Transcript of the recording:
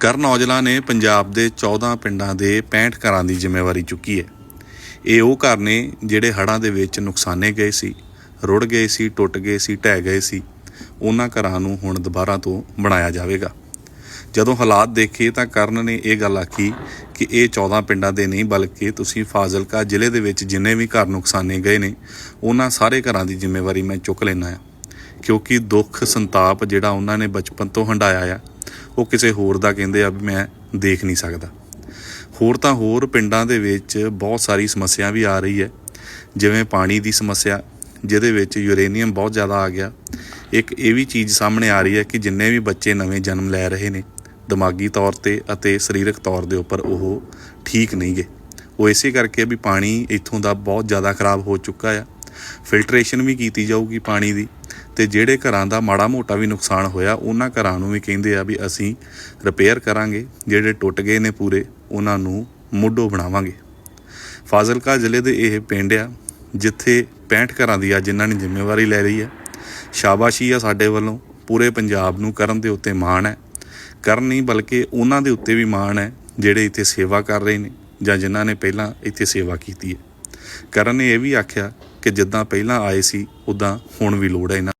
ਕਰਨ ਔਜਲਾ ਨੇ ਪੰਜਾਬ ਦੇ 14 ਪਿੰਡਾਂ ਦੇ 65 ਘਰਾਂ ਦੀ ਜ਼ਿੰਮੇਵਾਰੀ ਚੁੱਕੀ ਹੈ। ਇਹ ਉਹ ਘਰ ਨੇ ਜਿਹੜੇ ਹੜ੍ਹਾਂ ਦੇ ਵਿੱਚ ਨੁਕਸਾਨੇ ਗਏ ਸੀ, ਰੁੜ ਗਏ ਸੀ, ਟੁੱਟ ਗਏ ਸੀ, ਢਹਿ ਗਏ ਸੀ। ਉਹਨਾਂ ਘਰਾਂ ਨੂੰ ਹੁਣ ਦੁਬਾਰਾ ਤੋਂ ਬਣਾਇਆ ਜਾਵੇਗਾ। ਜਦੋਂ ਹਾਲਾਤ ਦੇਖੇ ਤਾਂ ਕਰਨ ਨੇ ਇਹ ਗੱਲ ਆਖੀ ਕਿ ਇਹ 14 ਪਿੰਡਾਂ ਦੇ ਨਹੀਂ ਬਲਕਿ ਤੁਸੀਂ ਫਾਜ਼ਿਲਕਾ ਜ਼ਿਲ੍ਹੇ ਦੇ ਵਿੱਚ ਜਿੰਨੇ ਵੀ ਘਰ ਨੁਕਸਾਨੇ ਗਏ ਨੇ, ਉਹਨਾਂ ਸਾਰੇ ਘਰਾਂ ਦੀ ਜ਼ਿੰਮੇਵਾਰੀ ਮੈਂ ਚੁੱਕ ਲੈਣਾ ਆ ਕਿਉਂਕਿ ਦੁੱਖ ਸੰਤਾਪ ਜਿਹੜਾ ਉਹਨਾਂ ਨੇ ਬਚਪਨ ਤੋਂ ਹੰਡਾਇਆ ਆ ਉਹ ਕਿਸੇ ਹੋਰ ਦਾ ਕਹਿੰਦੇ ਆ ਵੀ ਮੈਂ ਦੇਖ ਨਹੀਂ ਸਕਦਾ। ਹੋਰ ਤਾਂ ਹੋਰ ਪਿੰਡਾਂ ਦੇ ਵਿੱਚ ਬਹੁਤ ਸਾਰੀ ਸਮੱਸਿਆ ਵੀ ਆ ਰਹੀ ਹੈ। ਜਿਵੇਂ ਪਾਣੀ ਦੀ ਸਮੱਸਿਆ, ਜਿਹਦੇ ਵਿੱਚ ਯੂਰੇਨੀਅਮ ਬਹੁਤ ਜ਼ਿਆਦਾ ਆ ਗਿਆ। ਇੱਕ ਇਹ ਵੀ ਚੀਜ਼ ਸਾਹਮਣੇ ਆ ਰਹੀ ਹੈ ਕਿ ਜਿੰਨੇ ਵੀ ਬੱਚੇ ਨਵੇਂ ਜਨਮ ਲੈ ਰਹੇ ਨੇ, ਦਿਮਾਗੀ ਤੌਰ ਤੇ ਅਤੇ ਸਰੀਰਕ ਤੌਰ ਦੇ ਉੱਪਰ ਉਹ ਠੀਕ ਨਹੀਂਗੇ ਉਹ ਇਸੇ ਕਰਕੇ ਵੀ ਪਾਣੀ ਇੱਥੋਂ ਦਾ ਬਹੁਤ ਜ਼ਿਆਦਾ ਖਰਾਬ ਹੋ ਚੁੱਕਾ ਆ। ਫਿਲਟਰੇਸ਼ਨ ਵੀ ਕੀਤੀ ਜਾਊਗੀ ਪਾਣੀ ਦੀ। ਤੇ ਜਿਹੜੇ ਘਰਾਂ ਦਾ ਮਾੜਾ ਮੋਟਾ ਵੀ ਨੁਕਸਾਨ ਹੋਇਆ, ਉਹਨਾਂ ਘਰਾਂ ਨੂੰ ਵੀ ਕਹਿੰਦੇ ਆ ਵੀ ਅਸੀਂ ਰਿਪੇਅਰ ਕਰਾਂਗੇ। ਜਿਹੜੇ ਟੁੱਟ ਗਏ ਨੇ ਪੂਰੇ, ਉਹਨਾਂ ਨੂੰ ਮੁੱਢੋਂ ਬਣਾਵਾਂਗੇ। ਫਾਜ਼ਿਲਕਾ ਜ਼ਿਲ੍ਹੇ ਦੇ ਇਹ ਪਿੰਡ ਆ, ਜਿੱਥੇ 65 ਘਰਾਂ ਦੀ ਆ ਜਿਨ੍ਹਾਂ ਨੇ ਜ਼ਿੰਮੇਵਾਰੀ ਲੈ ਲਈ ਆ। ਸ਼ਾਬਾਸ਼ੀ ਆ ਸਾਡੇ ਵੱਲੋਂ, ਪੂਰੇ ਪੰਜਾਬ ਨੂੰ ਕਰਨ ਦੇ ਉੱਤੇ ਮਾਣ ਹੈ। ਕਰਨ ਨਹੀਂ, ਬਲਕਿ ਉਹਨਾਂ ਦੇ ਉੱਤੇ ਵੀ ਮਾਣ ਹੈ, ਜਿਹੜੇ ਇੱਥੇ ਸੇਵਾ ਕਰ ਰਹੇ ਨੇ, ਜਾਂ ਜਿਨ੍ਹਾਂ ਨੇ ਪਹਿਲਾਂ ਇੱਥੇ ਸੇਵਾ ਕੀਤੀ ਹੈ। ਕਰਨ ਨੇ ਇਹ ਵੀ ਆਖਿਆ ਕਿ ਜਿੱਦਾਂ ਪਹਿਲਾਂ ਆਏ ਸੀ, ਉਦਾਂ ਹੁਣ ਵੀ ਲੋੜ ਹੈ ਇਹਨਾਂ